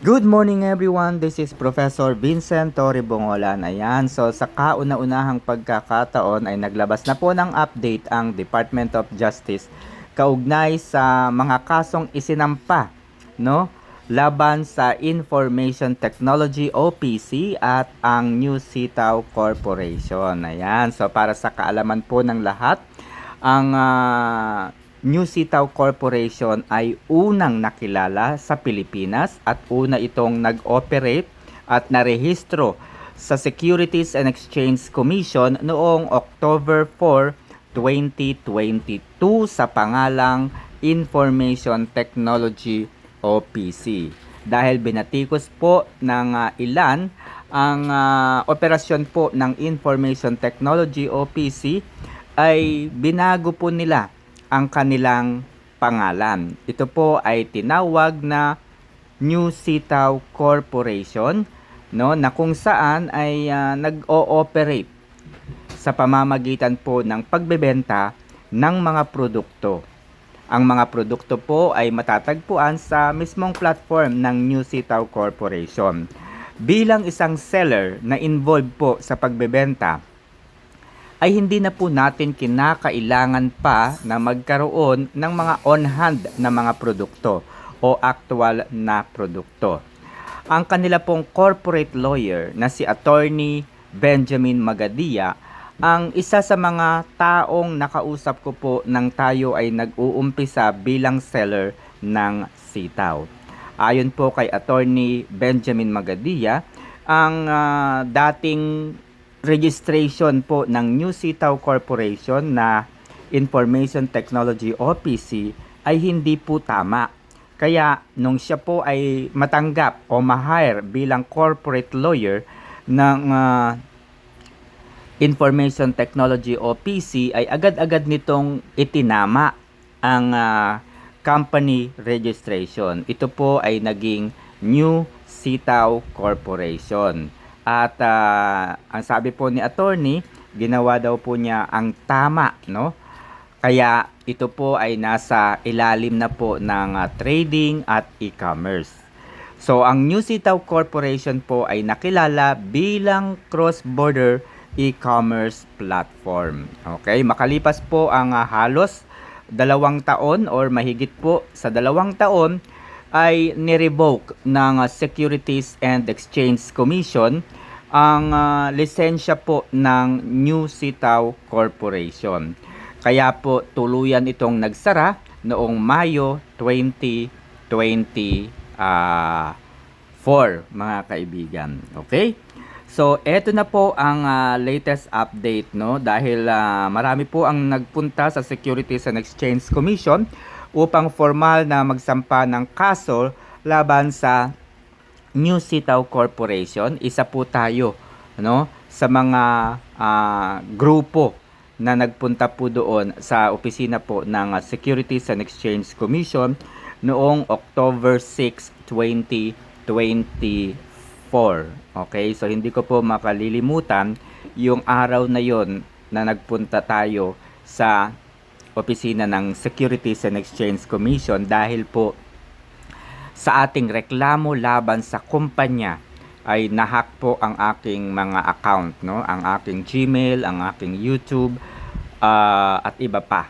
Good morning everyone, this is Professor Vincent Torre Bongolan. Ayan, so sa kauna-unahang pagkakataon ay naglabas na po ng update ang Department of Justice kaugnay sa mga kasong isinampa, no? Laban sa Information Technology OPC at ang New Sitaw Corporation. Ayan, so para sa kaalaman po ng lahat, ang ah, New Sitaw Corporation ay unang nakilala sa Pilipinas at una itong nag-operate at narehistro sa Securities and Exchange Commission noong October 4, 2022 sa pangalang Information Technology OPC. Dahil binatikos po ng ah, ilan ang ah, operasyon po ng Information Technology OPC ay binago po nila ang kanilang pangalan. Ito po ay tinawag na New Sitaw Corporation no na kung saan ay ah, nag-ooperate sa pamamagitan po ng pagbebenta ng mga produkto. Ang mga produkto po ay matatagpuan sa mismong platform ng New Sitaw Corporation. Bilang isang seller na involved po sa pagbebenta, ay hindi na po natin kinakailangan pa na magkaroon ng mga on-hand na mga produkto o actual na produkto. Ang kanila pong corporate lawyer na si Attorney Benjamin Magadia ang isa sa mga taong nakausap ko po nang tayo ay nag-uumpisa bilang seller ng sitaw. Ayon po kay Attorney Benjamin Magadia, ang ah, dating registration po ng New Sitaw Corporation na Information Technology OPC ay hindi po tama. Kaya nung siya po ay matanggap o ma-hire bilang corporate lawyer ng ah, Information Technology OPC ay agad-agad nitong itinama ang ah, company registration. Ito po ay naging New Sitaw Corporation. At ah, ang sabi po ni attorney, ginawa daw po niya ang tama, no? Kaya ito po ay nasa ilalim na po ng ah, trading at e-commerce. So ang New Sitaw Corporation po ay nakilala bilang cross-border e-commerce platform. Okay, makalipas po ang ah, halos dalawang taon or mahigit po sa dalawang taon ay nirevoke ng ah, Securities and Exchange Commission ang ah, lisensya po ng New Sitaw Corporation. Kaya po tuluyan itong nagsara noong Mayo 2024 mga kaibigan. Okay? So, eto na po ang ah, latest update no dahil ah, marami po ang nagpunta sa Securities and Exchange Commission upang formal na magsampa ng kaso laban sa New Sitaw Corporation. Isa po tayo no sa mga ah, grupo na nagpunta po doon sa opisina po ng Securities and Exchange Commission noong October 6, 2024. Okay, so hindi ko po makalilimutan yung araw na yon na nagpunta tayo sa opisina ng Securities and Exchange Commission dahil po sa ating reklamo laban sa kumpanya ay nahack po ang aking mga account, no? Ang aking Gmail, ang aking YouTube, ah, at iba pa.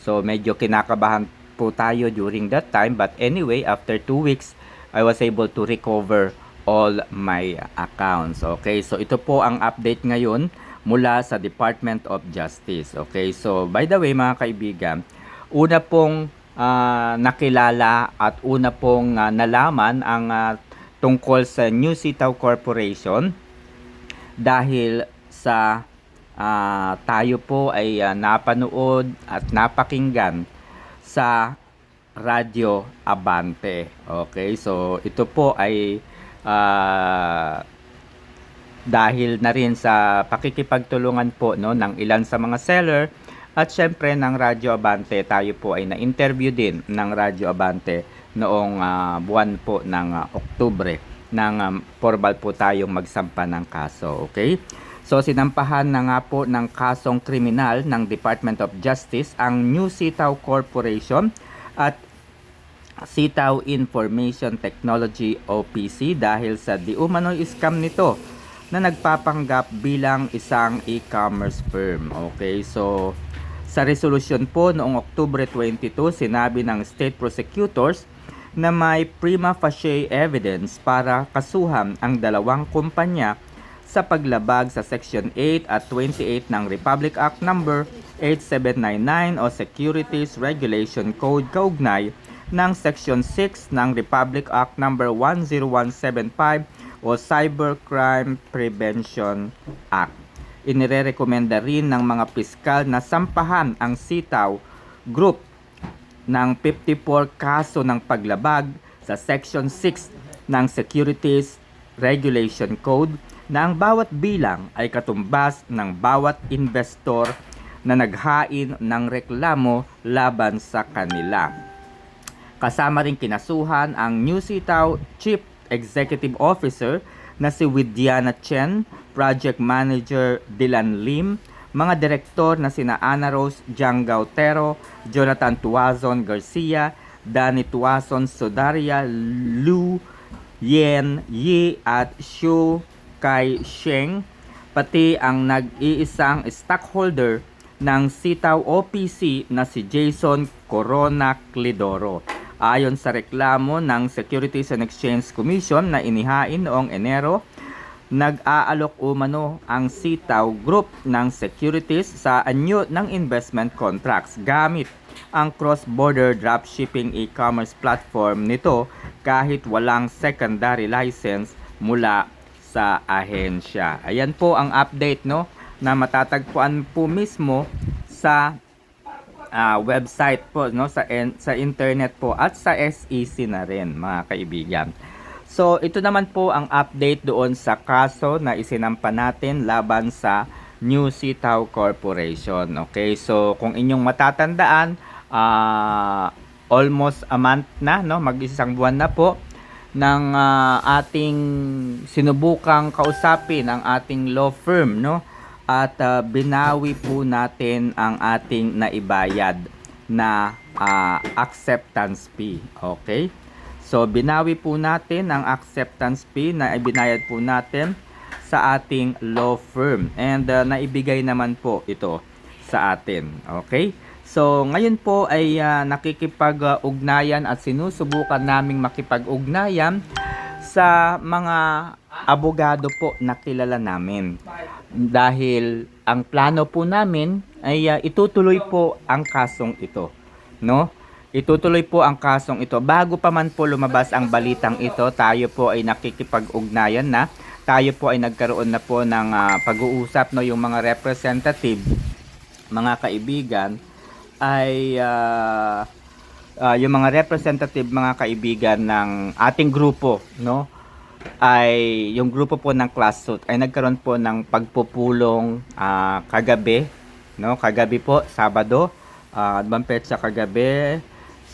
So medyo kinakabahan po tayo during that time but anyway, after two weeks, I was able to recover all my accounts. Okay, so ito po ang update ngayon mula sa Department of Justice. Okay, so by the way mga kaibigan, una pong ah, nakilala at una pong ah, nalaman ang ah, tungkol sa New Sitaw Corporation dahil sa ah, tayo po ay ah, napanood at napakinggan sa Radyo Abante. Okay, so ito po ay ah, dahil na rin sa pakikipagtulungan po no ng ilan sa mga seller at syempre ng Radyo Abante tayo po ay na-interview din ng Radyo Abante noong ah, buwan po ng ah, Oktubre nang um, formal po tayong magsampa ng kaso, okay? So sinampahan na nga po ng kasong kriminal ng Department of Justice ang New Sitaw Corporation at Sitaw Information Technology OPC dahil sa di umano'y scam nito na nagpapanggap bilang isang e-commerce firm. Okay, so sa resolusyon po noong Oktubre 22, sinabi ng state prosecutors na may prima facie evidence para kasuhan ang dalawang kumpanya sa paglabag sa Section 8 at 28 ng Republic Act Number 8799 o Securities Regulation Code kaugnay ng Section 6 ng Republic Act Number 10175 o Cybercrime Prevention Act. Inirerekomenda rin ng mga piskal na sampahan ang Sitaw Group ng 54 kaso ng paglabag sa Section 6 ng Securities Regulation Code na ang bawat bilang ay katumbas ng bawat investor na naghain ng reklamo laban sa kanila. Kasama rin kinasuhan ang New Sitaw Chief Executive Officer na si Widiana Chen, Project Manager Dylan Lim, mga direktor na sina Ana Rose Jiang Gautero, Jonathan Tuazon Garcia, Danny Tuazon Sodaria, Lu Yen Yi at Xu Kai Sheng, pati ang nag-iisang stockholder ng Sitaw OPC na si Jason Corona Clidoro. Ayon sa reklamo ng Securities and Exchange Commission na inihain noong Enero, nag-aalok umano ang Sitaw Group ng securities sa anyo ng investment contracts gamit ang cross-border dropshipping e-commerce platform nito kahit walang secondary license mula sa ahensya. Ayan po ang update no na matatagpuan po mismo sa ah, website po no sa en- sa internet po at sa SEC na rin mga kaibigan. So ito naman po ang update doon sa kaso na isinampa natin laban sa New Sitaw Corporation. Okay, so kung inyong matatandaan, ah, almost a month na, no, mag-isang buwan na po ng ah, ating sinubukang kausapin ang ating law firm, no? At ah, binawi po natin ang ating naibayad na ah, acceptance fee. Okay? So, binawi po natin ang acceptance fee na ibinayad po natin sa ating law firm. And uh, naibigay naman po ito sa atin. Okay? So, ngayon po ay uh, nakikipag-ugnayan at sinusubukan naming makipag-ugnayan sa mga abogado po na kilala namin. Dahil ang plano po namin ay uh, itutuloy po ang kasong ito. No? Itutuloy po ang kasong ito. Bago pa man po lumabas ang balitang ito, tayo po ay nakikipag-ugnayan na. Tayo po ay nagkaroon na po ng ah, pag-uusap no yung mga representative, mga kaibigan ay ah, ah, yung mga representative, mga kaibigan ng ating grupo, no? ay yung grupo po ng class suit ay nagkaroon po ng pagpupulong ah, kagabi, no? Kagabi po, Sabado, uh, petsa kagabi,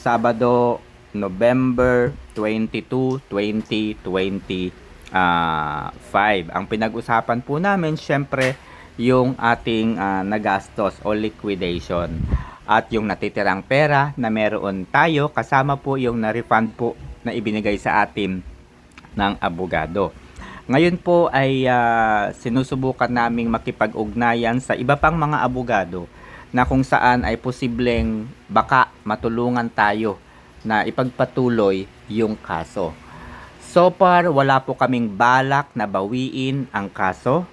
Sabado, November 22, 2025. Ang pinag-usapan po namin, syempre, yung ating ah, nagastos o liquidation. At yung natitirang pera na meron tayo, kasama po yung na-refund po na ibinigay sa atin ng abogado. Ngayon po ay ah, sinusubukan naming makipag-ugnayan sa iba pang mga abogado na kung saan ay posibleng baka matulungan tayo na ipagpatuloy yung kaso. So far, wala po kaming balak na bawiin ang kaso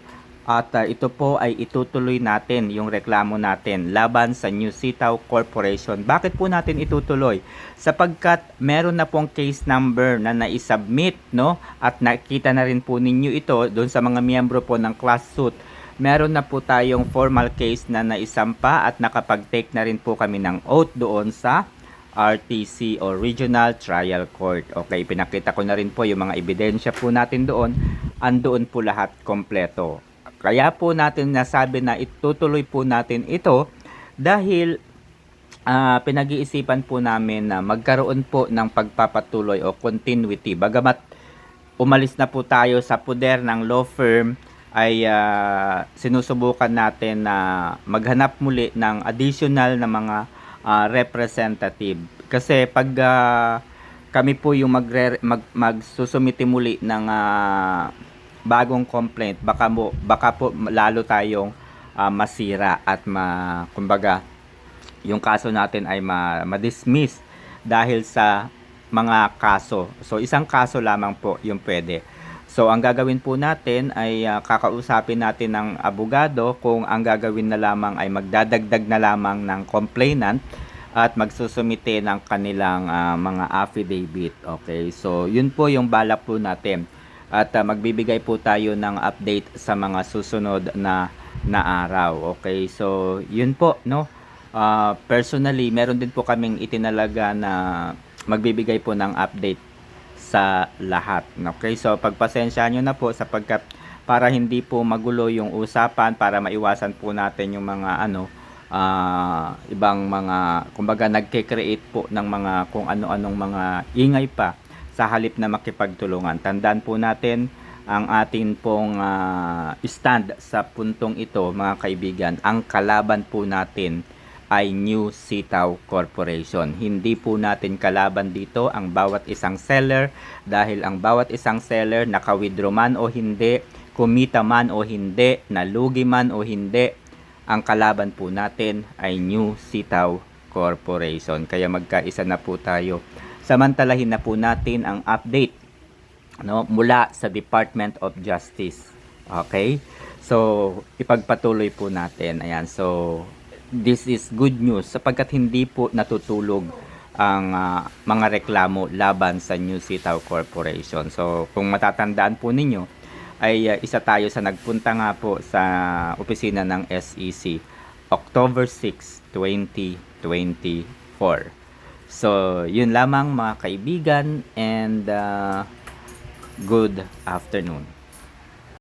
at ah, ito po ay itutuloy natin yung reklamo natin laban sa New Sitaw Corporation. Bakit po natin itutuloy? Sapagkat meron na pong case number na naisubmit no? at nakita na rin po ninyo ito doon sa mga miyembro po ng class suit meron na po tayong formal case na naisampa at nakapag-take na rin po kami ng oath doon sa RTC o Regional Trial Court. Okay, pinakita ko na rin po yung mga ebidensya po natin doon. Andoon po lahat kompleto. Kaya po natin nasabi na itutuloy po natin ito dahil ah, pinag-iisipan po namin na magkaroon po ng pagpapatuloy o continuity. Bagamat umalis na po tayo sa puder ng law firm, ay ah, sinusubukan natin na maghanap muli ng additional na mga ah, representative. Kasi pag ah, kami po yung magre, mag, magsusumiti muli ng ah, bagong complaint. Baka, mo, baka po lalo tayong ah, masira at ma, kumbaga, yung kaso natin ay ma, ma-dismiss dahil sa mga kaso. So, isang kaso lamang po yung pwede. So, ang gagawin po natin ay ah, kakausapin natin ng abogado kung ang gagawin na lamang ay magdadagdag na lamang ng complainant at magsusumite ng kanilang ah, mga affidavit. Okay, so yun po yung balak po natin. At ah, magbibigay po tayo ng update sa mga susunod na na araw. Okay, so yun po, no? Ah, personally, meron din po kaming itinalaga na magbibigay po ng update sa lahat. Okay, so pagpasensya nyo na po sapagkat para hindi po magulo yung usapan, para maiwasan po natin yung mga ano, ah, ibang mga, kumbaga nagke-create po ng mga kung ano-anong mga ingay pa sa halip na makipagtulungan. Tandaan po natin ang atin pong ah, stand sa puntong ito, mga kaibigan. Ang kalaban po natin ay New Sitaw Corporation. Hindi po natin kalaban dito ang bawat isang seller dahil ang bawat isang seller naka-withdraw man o hindi, kumita man o hindi, nalugi man o hindi, ang kalaban po natin ay New Sitaw Corporation. Kaya magkaisa na po tayo. Samantalahin na po natin ang update no mula sa Department of Justice. Okay? So, ipagpatuloy po natin. Ayan. So, this is good news sapagkat hindi po natutulog ang ah, mga reklamo laban sa New Sitaw Corporation. So, kung matatandaan po ninyo, ay ah, isa tayo sa nagpunta nga po sa opisina ng SEC October 6, 2024. So, yun lamang mga kaibigan and ah, good afternoon.